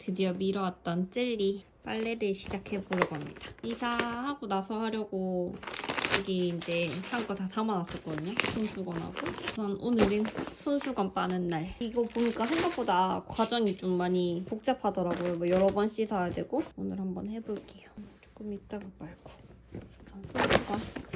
드디어 미뤄왔던 젤리 빨래를 시작해 보려고 합니다. 이사하고 나서 하려고 여기 이제 한 거 다 담아놨었거든요. 손수건하고. 우선 오늘은 손수건 빠는 날. 이거 보니까 생각보다 과정이 좀 많이 복잡하더라고요. 뭐 여러 번 씻어야 되고. 오늘 한번 해볼게요. 조금 이따가 말고. 우선 손수건.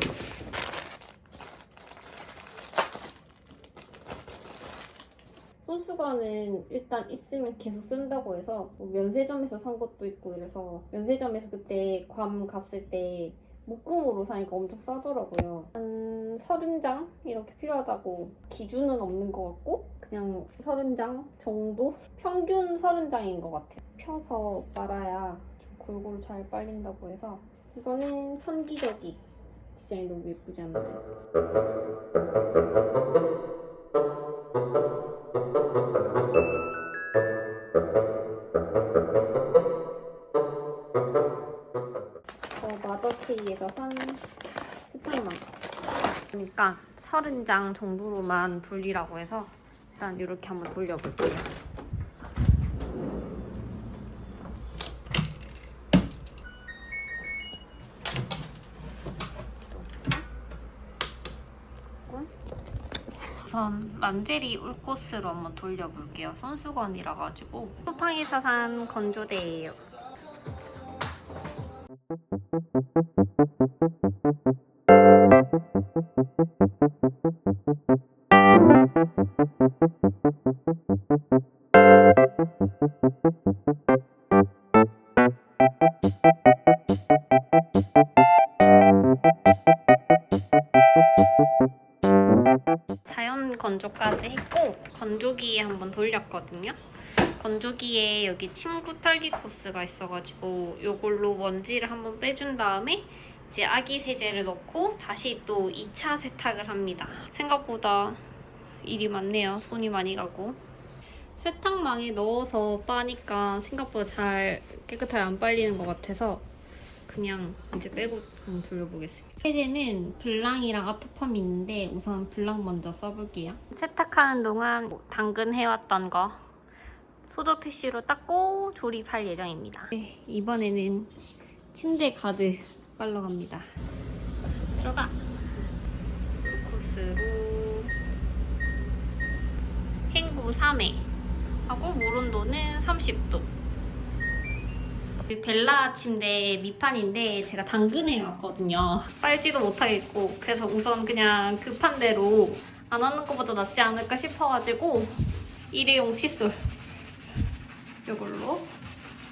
손수건은 일단 있으면 계속 쓴다고 해서 뭐 면세점에서 산 것도 있고 이래서 면세점에서 그때 괌 갔을 때 묶음으로 사니까 엄청 싸더라고요. 한 서른 장 이렇게 필요하다고 기준은 없는 것 같고 그냥 서른 장 정도? 평균 서른 장인 것 같아요. 펴서 빨아야 좀 골고루 잘 빨린다고 해서 이거는 천기저귀 디자인 너무 예쁘지 않나요? 그러니까 30장 정도로만 돌리라고 해서 일단 이렇게 한번 돌려볼게요. 우선 맘제리 울코스로 한번 돌려볼게요. 손수건이라 가지고. 쿠팡에서 산 건조대예요 자연 건조까지 했고 건조기에 한번 돌렸거든요. 건조기에 여기 침구 털기 코스가 있어가지고 이걸로 먼지를 한번 빼준 다음에 이제 아기 세제를 넣고 다시 또 2차 세탁을 합니다. 생각보다 일이 많네요. 손이 많이 가고. 세탁망에 넣어서 빠니까 생각보다 잘 깨끗하게 안 빨리는 것 같아서 그냥 이제 빼고 돌려보겠습니다. 세제는 블랑이랑 아토팜이 있는데 우선 블랑 먼저 써볼게요. 세탁하는 동안 뭐 당근 해왔던 거 소독 티슈로 닦고 조립할 예정입니다. 네, 이번에는 침대 가드 빨러 갑니다. 들어가! 코스로 헹굼 3회 하고 물 온도는 30도 그 벨라 침대 밑판인데 제가 당근해 왔거든요. 빨지도 못하겠고 그래서 우선 그냥 급한 대로 안 하는 것보다 낫지 않을까 싶어가지고 일회용 칫솔 이걸로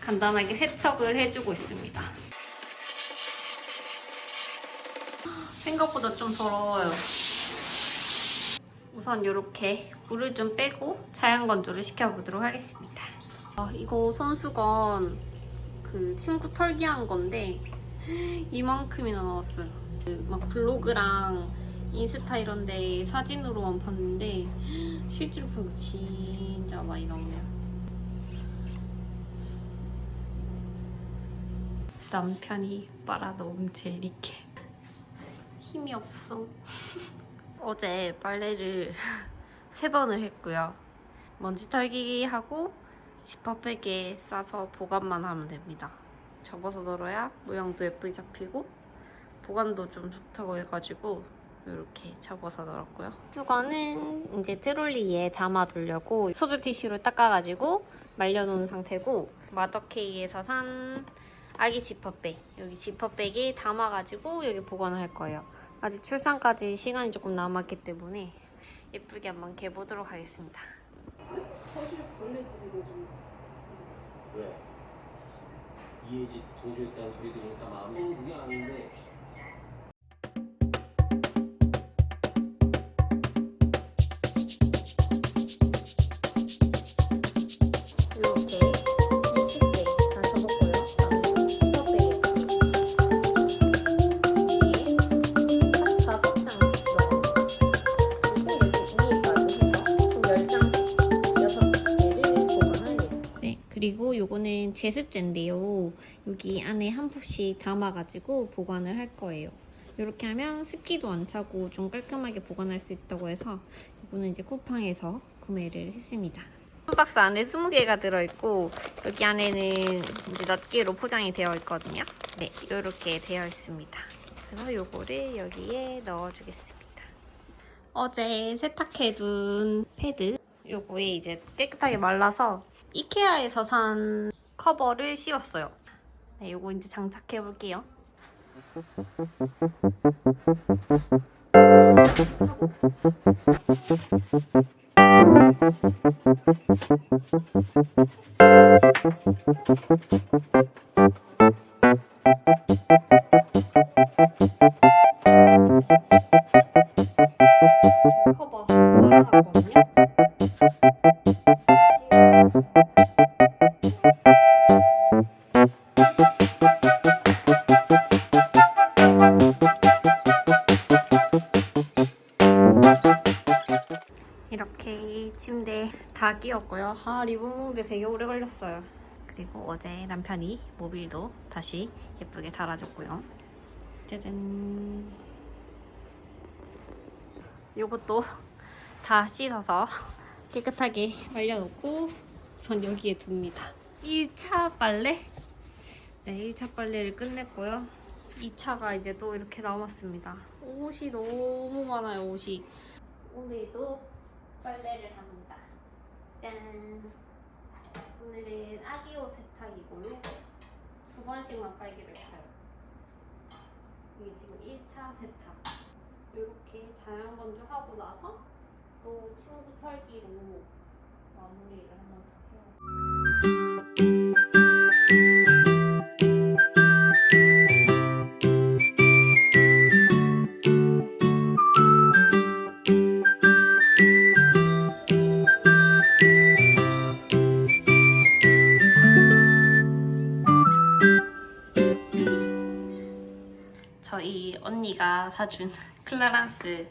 간단하게 세척을 해주고 있습니다. 생각보다 좀 더러워요. 우선 이렇게 물을 좀 빼고 자연 건조를 시켜보도록 하겠습니다. 아, 이거 손수건 그 친구 털기한 건데 이만큼이나 나왔어요. 그 막 블로그랑 인스타 이런 데 사진으로만 봤는데 실제로 보니까 진짜 많이 나오네요. 남편이 빨아놓은 제리캔 힘이 없어. 어제 빨래를 세 번을 했고요. 먼지 털기 하고 지퍼백에 싸서 보관만 하면 됩니다. 접어서 널어야 모양도 예쁘게 잡히고 보관도 좀 좋다고 해가지고 이렇게 접어서 널었고요. 수건은 이제 트롤리에 담아두려고 소주 티슈로 닦아가지고 말려놓은 상태고 마더케이에서 산 아기 지퍼백 여기 지퍼백에 담아가지고 여기 보관을 할 거예요. 아직 출산까지 시간이 조금 남았기 때문에 예쁘게 한번 개보도록 하겠습니다. 왜? 이해 집 도주했다는 소리 들으니까 마음이 그게 아닌데 제습제인데요. 여기 안에 한 푼씩 담아가지고 보관을 할 거예요. 이렇게 하면 습기도 안 차고 좀 깔끔하게 보관할 수 있다고 해서 이거는 이제 쿠팡에서 구매를 했습니다. 한 박스 안에 20개가 들어있고 여기 안에는 이제 낱개로 포장이 되어 있거든요. 네, 이렇게 되어 있습니다. 그래서 요거를 여기에 넣어주겠습니다. 어제 세탁해둔 패드 요거에 이제 깨끗하게 말라서 이케아에서 산 커버를 씌웠어요. 네, 요거 이제 장착해 볼게요. 다 끼웠고요. 아 리본 봉제 되게 오래 걸렸어요. 그리고 어제 남편이 모빌도 다시 예쁘게 달아줬고요. 짜잔. 요것도 다 씻어서 깨끗하게 말려놓고 전 여기에 둡니다. 1차 빨래? 네, 1차 빨래를 끝냈고요. 2차가 이제 또 이렇게 남았습니다. 옷이 너무 많아요, 옷이. 오늘도 빨래를 합니다. 짠! 오늘은 아기 옷 세탁이고요. 두 번씩만 빨기로 했어요. 이게 지금 1차 세탁. 이렇게 자연 건조하고 나서 또 친구 털기로 마무리를 한번 더 해요. 사준 클라란스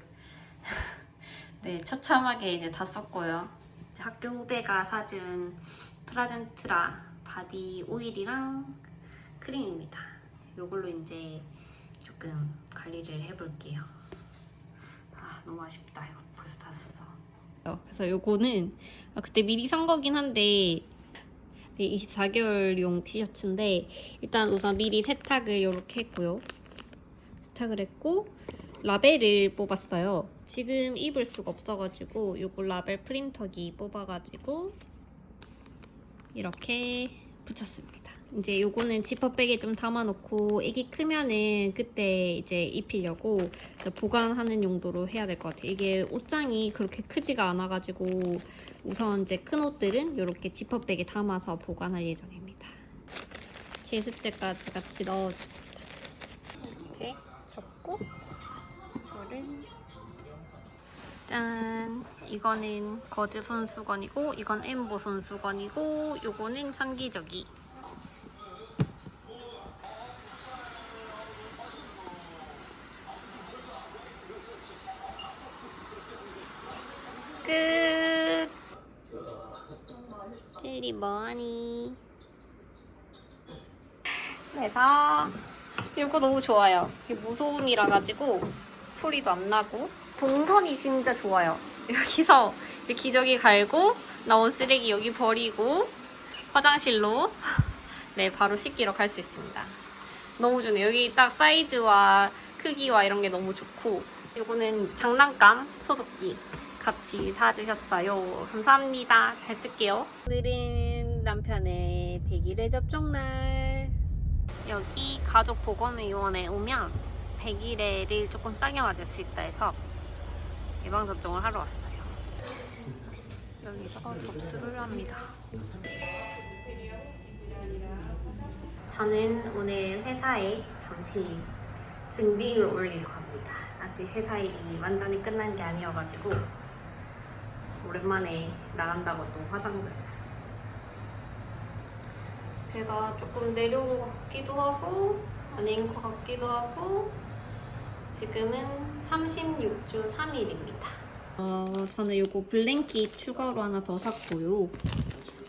네 처참하게 이제 다 썼고요. 학교 후배가 사준 프라젠트라 바디 오일이랑 크림입니다. 이걸로 이제 조금 관리를 해볼게요. 아 너무 아쉽다 이거 벌써 다 썼어. 그래서 요거는 아, 그때 미리 산 거긴 한데 24개월용 티셔츠인데 일단 우선 미리 세탁을 이렇게 했고요. 세탁을 했고 라벨을 뽑았어요. 지금 입을 수가 없어가지고 요거 라벨 프린터기 뽑아가지고 이렇게 붙였습니다. 이제 요거는 지퍼백에 좀 담아놓고 애기 크면은 그때 이제 입히려고 보관하는 용도로 해야 될 것 같아요. 이게 옷장이 그렇게 크지가 않아가지고 우선 이제 큰 옷들은 이렇게 지퍼백에 담아서 보관할 예정입니다. 제습제까지 같이 넣어줍니다. 이렇게 접고 이거를 짠. 이거는 거즈 손수건이고 이건 엠보 손수건이고 요거는 천기저기. 끝. 젤리 뭐하니. 그래서 이거 너무 좋아요. 무소음이라 가지고 소리도 안 나고 동선이 진짜 좋아요. 여기서 기저귀 갈고 나온 쓰레기 여기 버리고 화장실로 네 바로 씻기러 갈 수 있습니다. 너무 좋네요. 여기 딱 사이즈와 크기와 이런 게 너무 좋고 이거는 장난감 소독기 같이 사주셨어요. 감사합니다. 잘 쓸게요. 오늘은 남편의 100일의 접종날 여기 가족보건의원에 오면 100일에를 조금 싸게 맞을 수 있다 해서 예방접종을 하러 왔어요. 여기서 접수를 합니다. 저는 오늘 회사에 잠시 증빙을 올리러 갑니다. 아직 회사 일이 완전히 끝난 게 아니어가지고 오랜만에 나간다고 또 화장도 했어요. 배가 조금 내려온 것 같기도 하고 아닌 것 같기도 하고 지금은 36주 3일입니다. 어, 저는 요거 블랭킷 추가로 하나 더 샀고요.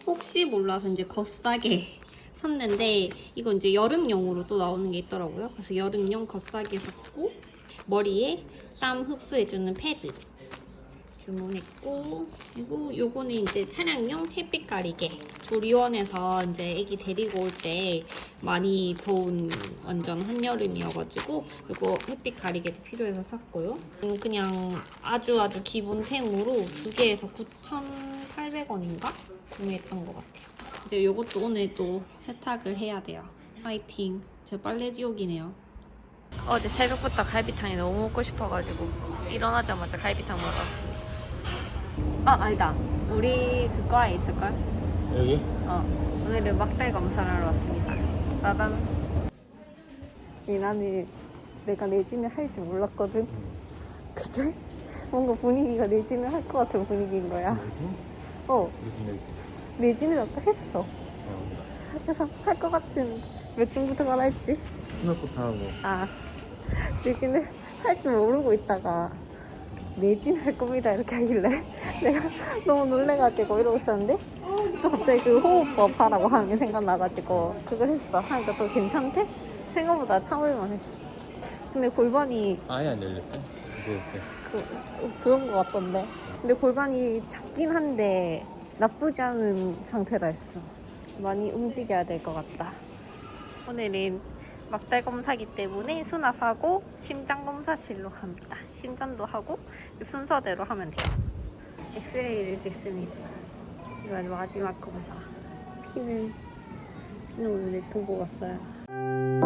혹시 몰라서 이제 겉싸게 샀는데 이거 이제 여름용으로 또 나오는 게 있더라고요. 그래서 여름용 겉싸게 샀고 머리에 땀 흡수해주는 패드 주문했고 그리고 요거는 이제 차량용 햇빛 가리개 조리원에서 이제 애기 데리고 올 때 많이 더운 완전 한여름이어가지고 이거 햇빛 가리개도 필요해서 샀고요 음, 그냥 아주 아주 기본템으로 두 개에서 9,800원인가 구매했던 것 같아요 이제 요것도 오늘 또 세탁을 해야 돼요 파이팅 제 빨래 지옥이네요 어제 새벽부터 갈비탕이 너무 먹고 싶어가지고 일어나자마자 갈비탕 먹었습니다. 아 아니다. 우리 그과에 있을걸? 여기? 어. 오늘은 막달 검사를 하러 왔습니다. 빠밤. 이 나는 내가 내진을 할줄 몰랐거든. 근데 뭔가 분위기가 내진을 할것 같은 분위기인 거야. 뭐지? 어. 무슨 얘기? 내진을 아까 했어. 그래서 할 것 같은 몇 층부터 했지? 스노부터 하고 아 내지는 할 줄 모르고 있다가 내진 할 겁니다. 이렇게 하길래. 내가 너무 놀래가지고 이러고 있었는데 또 갑자기 그 호흡법 하라고 하는 게 생각나가지고 그걸 했어. 하니까 또 괜찮대? 생각보다 참을만 했어. 근데 골반이 아예 안 열렸대? 이제 이렇게 그, 그런 거 같던데. 근데 골반이 작긴 한데 나쁘지 않은 상태라 했어. 많이 움직여야 될 것 같다. 오늘은 막달 검사기 때문에 수납하고 심장 검사실로 갑니다. 심전도 하고 순서대로 하면 돼요. 엑스레이를 찍습니다. 이건 마지막 검사. 피는 피는 오늘 보고 왔어요